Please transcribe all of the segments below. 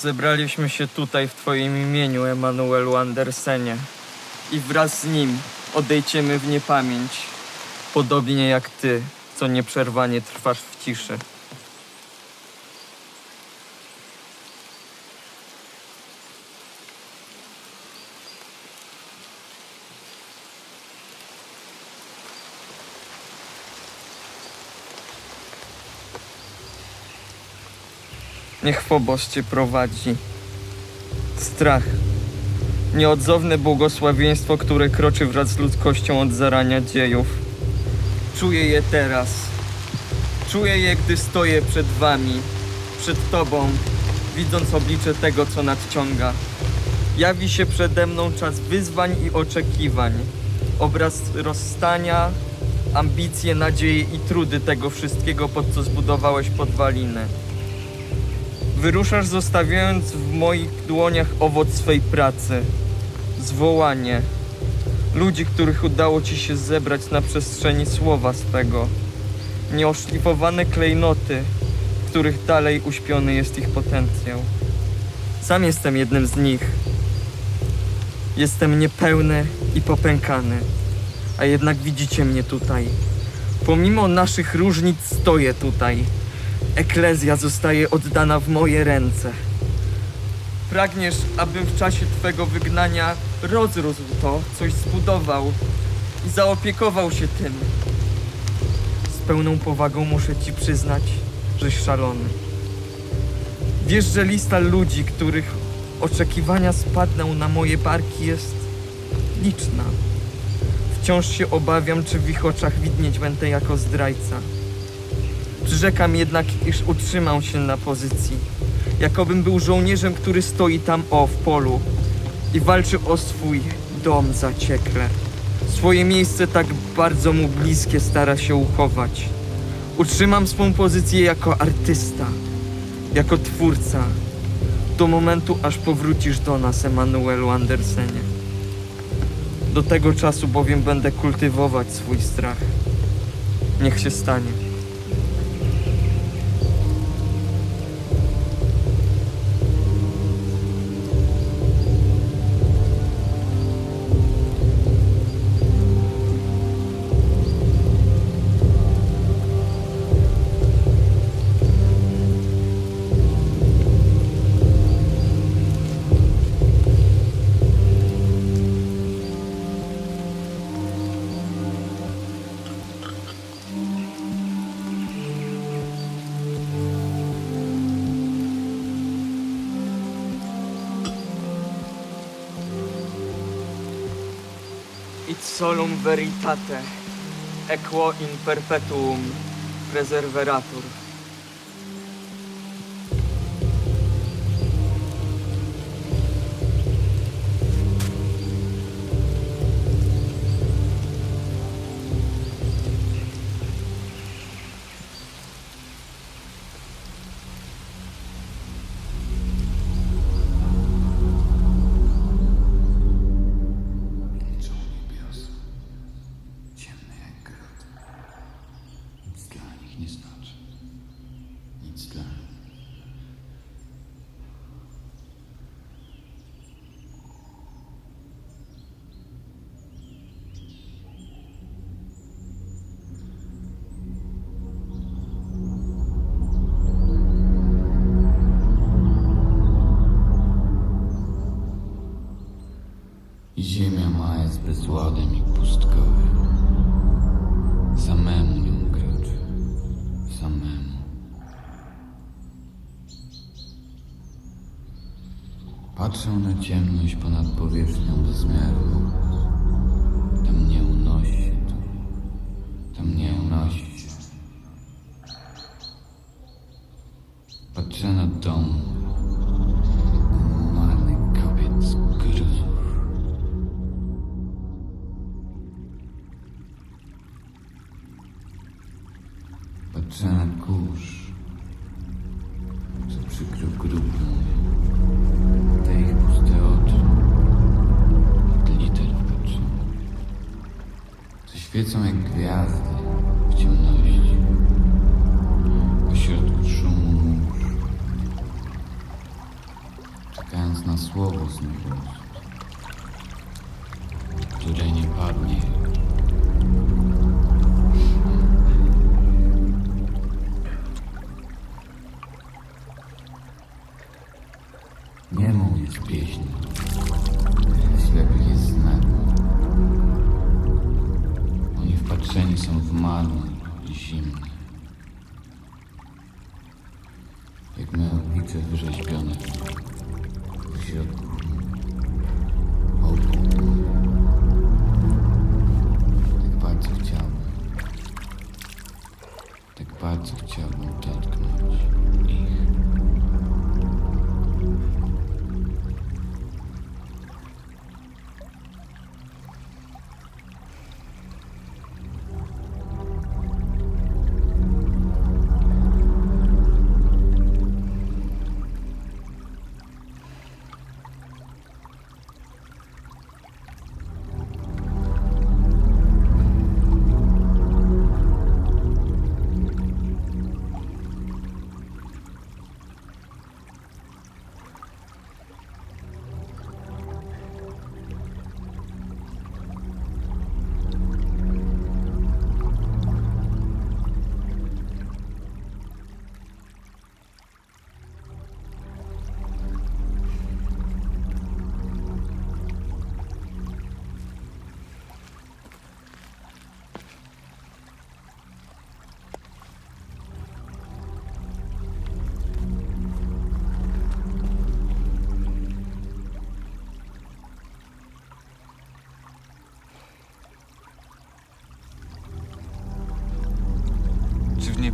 Zebraliśmy się tutaj w Twoim imieniu, Emanuelu Andersenie. I wraz z nim odejdziemy w niepamięć, podobnie jak Ty, co nieprzerwanie trwasz w ciszy. Niech Phobos Cię prowadzi. Strach. Nieodzowne błogosławieństwo, które kroczy wraz z ludzkością od zarania dziejów. Czuję je teraz. Czuję je, gdy stoję przed Wami, przed Tobą, widząc oblicze tego, co nadciąga. Jawi się przede mną czas wyzwań i oczekiwań. Obraz rozstania, ambicje, nadzieje i trudy tego wszystkiego, pod co zbudowałeś podwaliny. Wyruszasz zostawiając w moich dłoniach owoc swej pracy. Zwołanie. Ludzi, których udało ci się zebrać na przestrzeni słowa swego. Nieoszlifowane klejnoty, w których dalej uśpiony jest ich potencjał. Sam jestem jednym z nich. Jestem niepełny i popękany, a jednak widzicie mnie tutaj. Pomimo naszych różnic stoję tutaj. Eklezja zostaje oddana w moje ręce. Pragniesz, abym w czasie Twego wygnania rozrósł to, coś zbudował i zaopiekował się tym. Z pełną powagą muszę Ci przyznać, żeś szalony. Wiesz, że lista ludzi, których oczekiwania spadną na moje barki jest liczna. Wciąż się obawiam, czy w ich oczach widnieć będę jako zdrajca. Przyrzekam jednak, iż utrzymał się na pozycji. Jakobym był żołnierzem, który stoi tam o w polu i walczy o swój dom zaciekle. Swoje miejsce tak bardzo mu bliskie stara się uchować. Utrzymam swą pozycję jako artysta, jako twórca. Do momentu, aż powrócisz do nas, Emanuelu Andersenie. Do tego czasu bowiem będę kultywować swój strach. Niech się stanie. Solum veritate, equo in perpetuum preserveratur. Ciemność ponad powierzchnią bezmiaru. Tam świecą jak gwiazdy w ciemności. Pośrodku szumu czekając na słowo z niego, które nie padnie. Wyrzeźbione. W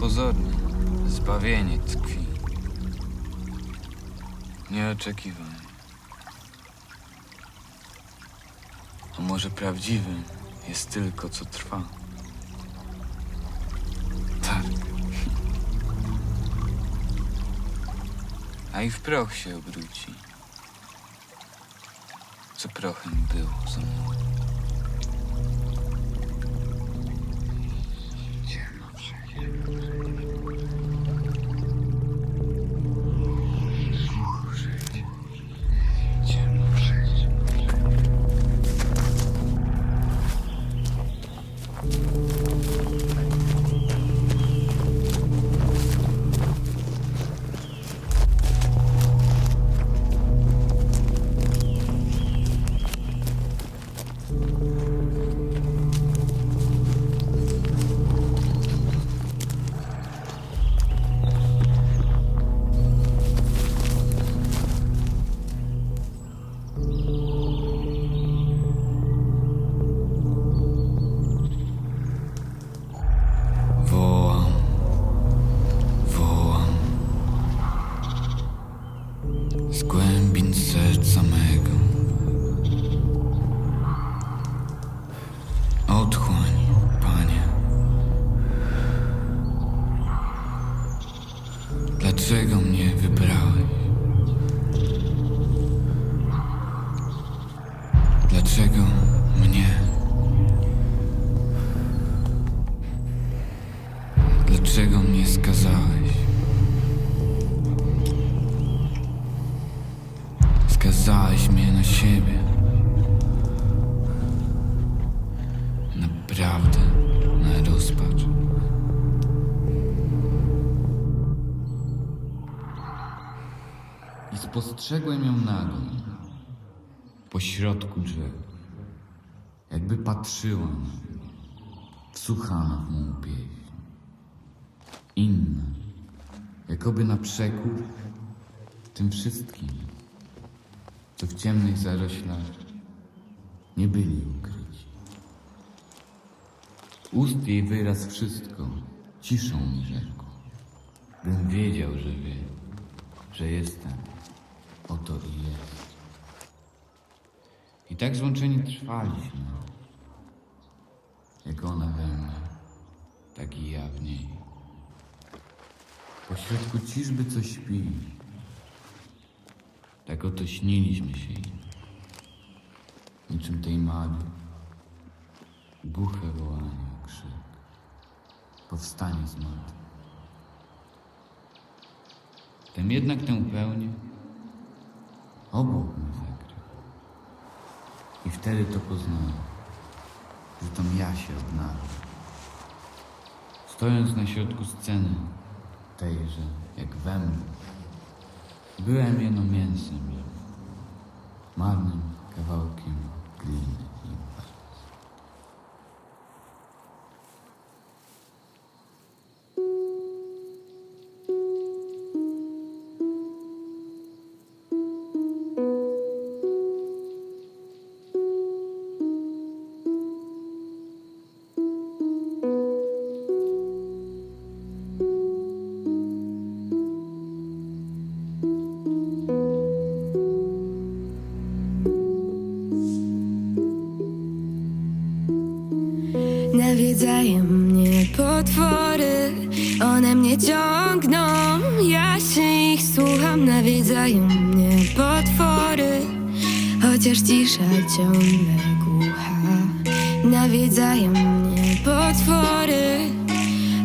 Niepozornym zbawienie tkwi? Nieoczekiwane. A może prawdziwym jest tylko co trwa? Tak. A i w proch się obróci. Co prochem było za mną. Spostrzegłem ją nagą, po środku drzew, jakby patrzyła wsłuchana w mą pieśń. Inne, jakoby na przekór tym wszystkim, co w ciemnych zaroślach nie byli ukryci. Ust jej wyraz wszystko, ciszą mi rzekł, bym wiedział, że wie, że jestem, oto i jest. I tak złączeni trwaliśmy, jak ona we mnie, tak i ja w niej. Pośrodku ciżby co śpi. Tak oto śniliśmy się. Niczym tej mali. Głuche wołanie, krzyk. Powstanie z martwych. Tem jednak tę pełnię Obłok mnie zakrył. I wtedy to poznałem, że to ja się odnalazł. Stojąc na środku sceny, tejże, jak we mnie, byłem jeno mięsem, marnym kawałkiem gliny Nawiedzają mnie potwory, one mnie ciągną, ja się ich słucham. Nawiedzają mnie potwory, chociaż cisza ciągle głucha. Nawiedzają mnie potwory,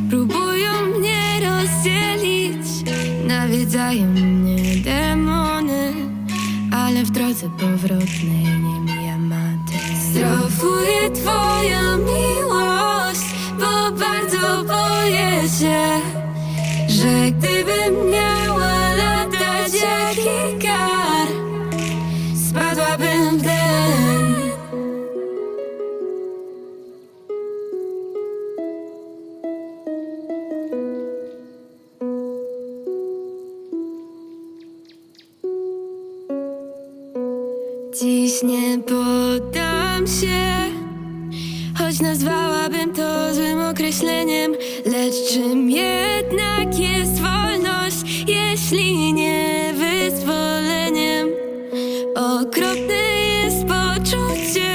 próbują mnie rozdzielić. Nawiedzają mnie demony, ale w drodze powrotnej nie mija maty. Strofuję twoją miłość, się, że gdybym miała latać jak ikar, spadłabym w den. Dziś nie poddam się, choć nazwałabym to złym określeniem. Czym jednak jest wolność, jeśli nie wyzwoleniem? Okropne jest poczucie,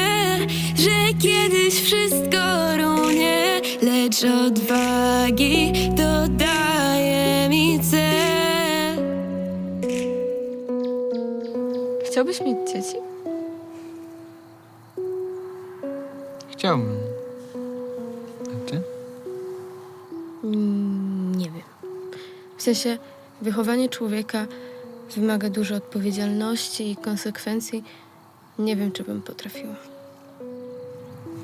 że kiedyś wszystko runie, lecz odwagi dodaje mi cel. Chciałbyś mieć dzieci? Chciałbym. W sensie wychowanie człowieka wymaga dużo odpowiedzialności i konsekwencji. Nie wiem, czy bym potrafiła.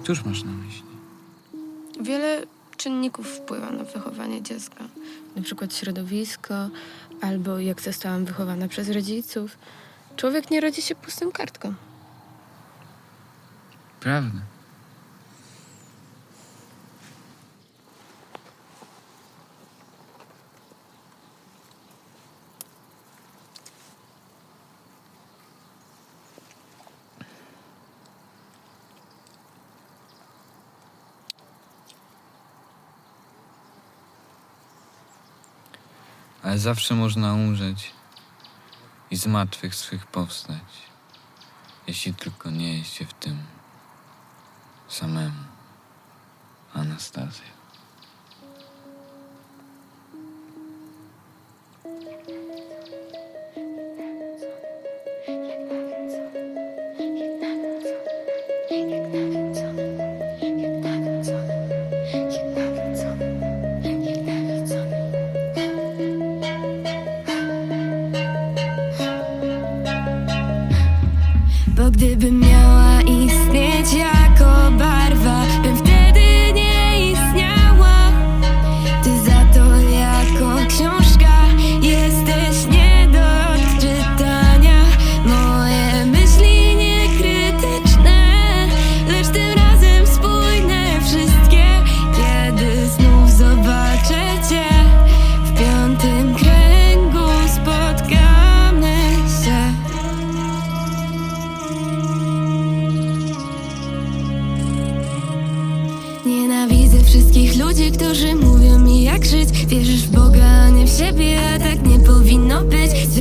Cóż masz na myśli? Wiele czynników wpływa na wychowanie dziecka. Na przykład środowisko, albo jak zostałam wychowana przez rodziców. Człowiek nie rodzi się pustą kartką. Prawda. Ale zawsze można umrzeć i z martwych swych powstać, jeśli tylko nie jest się w tym samemu. Anastazja. no bitch.